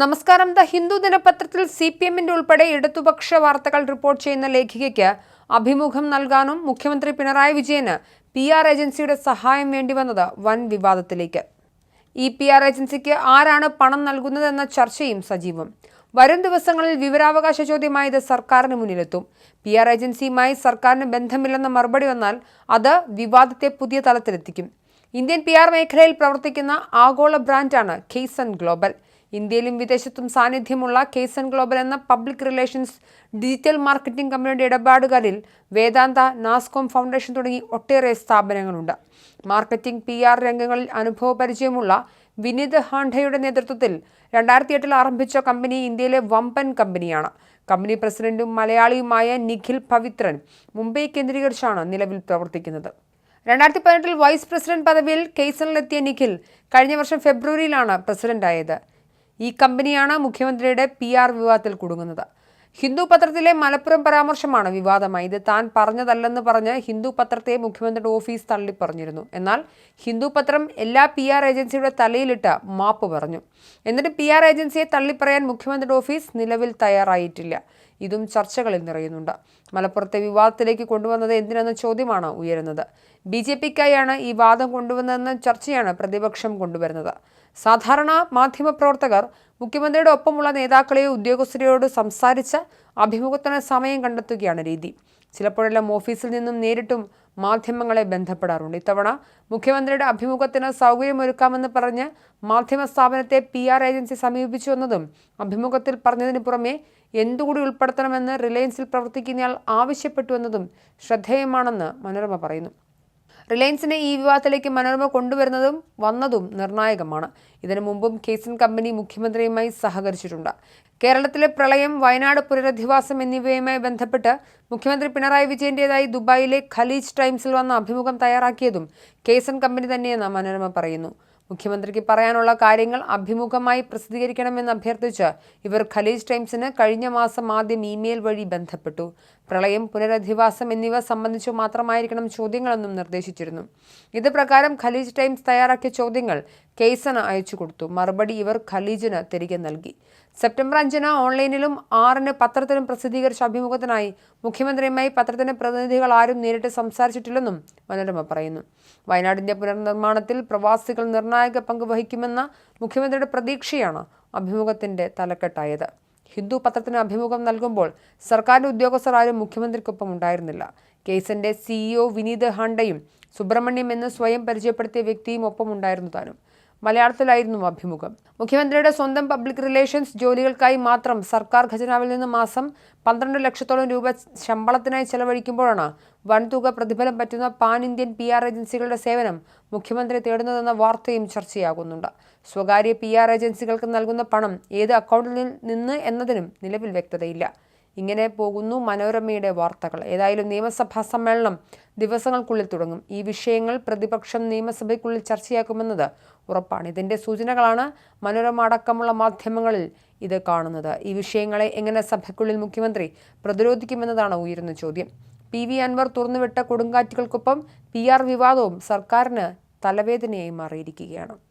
നമസ്കാരം. ദ ഹിന്ദു ദിനപത്രത്തിൽ C P എമ്മിന്റെ ഉൾപ്പെടെ ഇടതുപക്ഷ വാർത്തകൾ റിപ്പോർട്ട് ചെയ്യുന്ന ലേഖികയ്ക്ക് അഭിമുഖം നൽകാനും മുഖ്യമന്ത്രി പിണറായി വിജയന് പി ആർ ഏജൻസിയുടെ സഹായം വേണ്ടിവന്നത് വൻ വിവാദത്തിലേക്ക്. ഈ പി ആർ ഏജൻസിക്ക് ആരാണ് പണം നൽകുന്നതെന്ന ചർച്ചയും സജീവം. വരും ദിവസങ്ങളിൽ വിവരാവകാശ ചോദ്യമായി ഇത് സർക്കാരിന് മുന്നിലെത്തും. പി ആർ ഏജൻസിയുമായി സർക്കാരിന് ബന്ധമില്ലെന്ന മറുപടി വന്നാൽ അത് വിവാദത്തെ പുതിയ തലത്തിലെത്തിക്കും. ഇന്ത്യൻ പി ആർ മേഖലയിൽ പ്രവർത്തിക്കുന്ന ആഗോള ബ്രാൻഡാണ് കേസൺ ഗ്ലോബൽ. ഇന്ത്യയിലും വിദേശത്തും സാന്നിധ്യമുള്ള കേസൺ ഗ്ലോബൽ എന്ന പബ്ലിക് റിലേഷൻസ് ഡിജിറ്റൽ മാർക്കറ്റിംഗ് കമ്പനിയുടെ ഇടപാടുകളിൽ വേദാന്ത നാസ്കോം ഫൗണ്ടേഷൻ തുടങ്ങി ഒട്ടേറെ സ്ഥാപനങ്ങളുണ്ട്. മാർക്കറ്റിംഗ് പി ആർ രംഗങ്ങളിൽ അനുഭവ പരിചയമുള്ള വിനീത് ഹാണ്ഡയുടെ നേതൃത്വത്തിൽ രണ്ടായിരത്തി എട്ടിൽ ആരംഭിച്ച കമ്പനി ഇന്ത്യയിലെ വമ്പൻ കമ്പനിയാണ്. കമ്പനി പ്രസിഡന്റും മലയാളിയുമായ നിഖിൽ പവിത്രൻ മുംബൈ കേന്ദ്രീകരിച്ചാണ് നിലവിൽ പ്രവർത്തിക്കുന്നത്. രണ്ടായിരത്തി പതിനെട്ടിൽ വൈസ് പ്രസിഡന്റ് പദവിയിൽ കേസണിലെത്തിയ നിഖിൽ കഴിഞ്ഞ വർഷം ഫെബ്രുവരിയിലാണ് പ്രസിഡന്റായത്. ഈ കമ്പനിയാണ് മുഖ്യമന്ത്രിയുടെ പി ആർ വിവാദത്തിൽ കുടുങ്ങുന്നത്. ഹിന്ദു പത്രത്തിലെ മലപ്പുറം പരാമർശമാണ് വിവാദമായി. ഇത് താൻ പറഞ്ഞതല്ലെന്ന് പറഞ്ഞ് ഹിന്ദു പത്രത്തെ മുഖ്യമന്ത്രിയുടെ ഓഫീസ് തള്ളിപ്പറഞ്ഞിരുന്നു. എന്നാൽ ഹിന്ദു പത്രം എല്ലാ പി ആർ ഏജൻസിയുടെ തലയിലിട്ട് മാപ്പ് പറഞ്ഞു. എന്നിട്ട് പി ആർ ഏജൻസിയെ തള്ളിപ്പറയാൻ മുഖ്യമന്ത്രിയുടെ ഓഫീസ് നിലവിൽ തയ്യാറായിട്ടില്ല. ഇതും ചർച്ചകളിൽ നിറയുന്നുണ്ട്. മലപ്പുറത്തെ വിവാദത്തിലേക്ക് കൊണ്ടുവന്നത് എന്തിനെന്ന ചോദ്യമാണ് ഉയരുന്നത്. ബി ജെ പിക്കായാണ് ഈ വാദം കൊണ്ടുവന്നതെന്ന ചർച്ചയാണ് പ്രതിപക്ഷം കൊണ്ടുവരുന്നത്. സാധാരണ മാധ്യമപ്രവർത്തകർ മുഖ്യമന്ത്രിയുടെ ഒപ്പമുള്ള നേതാക്കളെയോ ഉദ്യോഗസ്ഥരെയോട് സംസാരിച്ച് അഭിമുഖത്തിന് സമയം കണ്ടെത്തുകയാണ് രീതി. ചിലപ്പോഴെല്ലാം ഓഫീസിൽ നിന്നും നേരിട്ടും മാധ്യമങ്ങളെ ബന്ധപ്പെടാറുണ്ട്. ഇത്തവണ മുഖ്യമന്ത്രിയുടെ അഭിമുഖത്തിന് സൗകര്യമൊരുക്കാമെന്ന് പറഞ്ഞ് മാധ്യമ സ്ഥാപനത്തെ പി ആർ ഏജൻസി സമീപിച്ചു എന്നതും അഭിമുഖത്തിൽ പറഞ്ഞതിന് പുറമെ എന്തുകൂടി ഉൾപ്പെടുത്തണമെന്ന് റിലയൻസിൽ പ്രവർത്തിക്കുന്നയാൾ ആവശ്യപ്പെട്ടു എന്നതും ശ്രദ്ധേയമാണെന്ന് മനോരമ പറയുന്നു. റിലയൻസിനെ ഈ വിവാദത്തിലേക്ക് മനോരമ കൊണ്ടുവരുന്നതും വന്നതും നിർണായകമാണ്. ഇതിനു മുമ്പും കേസൻ കമ്പനി മുഖ്യമന്ത്രിയുമായി സഹകരിച്ചിട്ടുണ്ട്. കേരളത്തിലെ പ്രളയം വയനാട് പുനരധിവാസം എന്നിവയുമായി ബന്ധപ്പെട്ട് മുഖ്യമന്ത്രി പിണറായി വിജയന്റേതായി ദുബായിലെ ഖലീജ് ടൈംസിൽ വന്ന അഭിമുഖം തയ്യാറാക്കിയതും കേസൻ കമ്പനി തന്നെയെന്ന് മനോരമ പറയുന്നു. മുഖ്യമന്ത്രിക്ക് പറയാനുള്ള കാര്യങ്ങൾ അഭിമുഖമായി പ്രസിദ്ധീകരിക്കണമെന്ന് അഭ്യർത്ഥിച്ച് ഇവർ ഖലീജ് ടൈംസിന് കഴിഞ്ഞ മാസം ആദ്യം ഇമെയിൽ വഴി ബന്ധപ്പെട്ടു. പ്രളയം പുനരധിവാസം എന്നിവ സംബന്ധിച്ചു മാത്രമായിരിക്കണം ചോദ്യങ്ങളെന്നും നിർദ്ദേശിച്ചിരുന്നു. ഇത് പ്രകാരം ഖലീജ് ടൈംസ് തയ്യാറാക്കിയ ചോദ്യങ്ങൾ കേസന് അയച്ചു കൊടുത്തു. മറുപടി ഇവർ ഖലീജിന് തിരികെ നൽകി. സെപ്റ്റംബർ അഞ്ചിന് ഓൺലൈനിലും ആറിന് പത്രത്തിലും പ്രസിദ്ധീകരിച്ച അഭിമുഖത്തിനായി മുഖ്യമന്ത്രിയുമായി പത്രത്തിന്റെ പ്രതിനിധികൾ ആരും നേരിട്ട് സംസാരിച്ചിട്ടില്ലെന്നും മനോരമ പറയുന്നു. വയനാടിന്റെ പുനർനിർമ്മാണത്തിൽ പ്രവാസികൾ നിർണായക പങ്ക് വഹിക്കുമെന്ന മുഖ്യമന്ത്രിയുടെ പ്രതീക്ഷയാണ് അഭിമുഖത്തിന്റെ തലക്കെട്ടായത്. ഹിന്ദു പത്രത്തിന് അഭിമുഖം നൽകുമ്പോൾ സർക്കാരിന്റെ ഉദ്യോഗസ്ഥർ ആരും മുഖ്യമന്ത്രിക്കൊപ്പം ഉണ്ടായിരുന്നില്ല. കേസിന്റെ സിഇഒ വിനീത് ഹണ്ടയും സുബ്രഹ്മണ്യം എന്ന് സ്വയം പരിചയപ്പെടുത്തിയ വ്യക്തിയും ഒപ്പം ഉണ്ടായിരുന്നു താനും. മലയാളത്തിലായിരുന്നു അഭിമുഖം. മുഖ്യമന്ത്രിയുടെ സ്വന്തം പബ്ലിക് റിലേഷൻസ് ജോലികൾക്കായി മാത്രം സർക്കാർ ഖജനാവിൽ നിന്ന് മാസം പന്ത്രണ്ട് ലക്ഷത്തോളം രൂപ ശമ്പളത്തിനായി ചെലവഴിക്കുമ്പോഴാണ് വൻതുക പ്രതിഫലം പറ്റുന്ന പാൻ ഇന്ത്യൻ പി ആർ ഏജൻസികളുടെ സേവനം മുഖ്യമന്ത്രി തേടുന്നതെന്ന വാർത്തയും ചർച്ചയാകുന്നുണ്ട്. സ്വകാര്യ പി ആർ ഏജൻസികൾക്ക് നൽകുന്ന പണം ഏത് അക്കൗണ്ടിൽ നിന്ന് എന്നതിനും നിലവിൽ വ്യക്തതയില്ല. ഇങ്ങനെ പോകുന്നു മനോരമയുടെ വാർത്തകൾ. ഏതായാലും നിയമസഭാ സമ്മേളനം ദിവസങ്ങൾക്കുള്ളിൽ തുടങ്ങും. ഈ വിഷയങ്ങൾ പ്രതിപക്ഷം നിയമസഭയ്ക്കുള്ളിൽ ചർച്ചയാക്കുമെന്നത് ഉറപ്പാണ്. ഇതിന്റെ സൂചനകളാണ് മനോരമ അടക്കമുള്ള മാധ്യമങ്ങളിൽ ഇത് കാണുന്നത്. ഈ വിഷയങ്ങളെ എങ്ങനെ സഭയ്ക്കുള്ളിൽ മുഖ്യമന്ത്രി പ്രതിരോധിക്കുമെന്നതാണ് ഉയരുന്ന ചോദ്യം. പി വി അൻവർ തുറന്നുവിട്ട കൊടുങ്കാറ്റുകൾക്കൊപ്പം പി ആർ വിവാദവും സർക്കാരിന് തലവേദനയായി മാറിയിരിക്കുകയാണ്.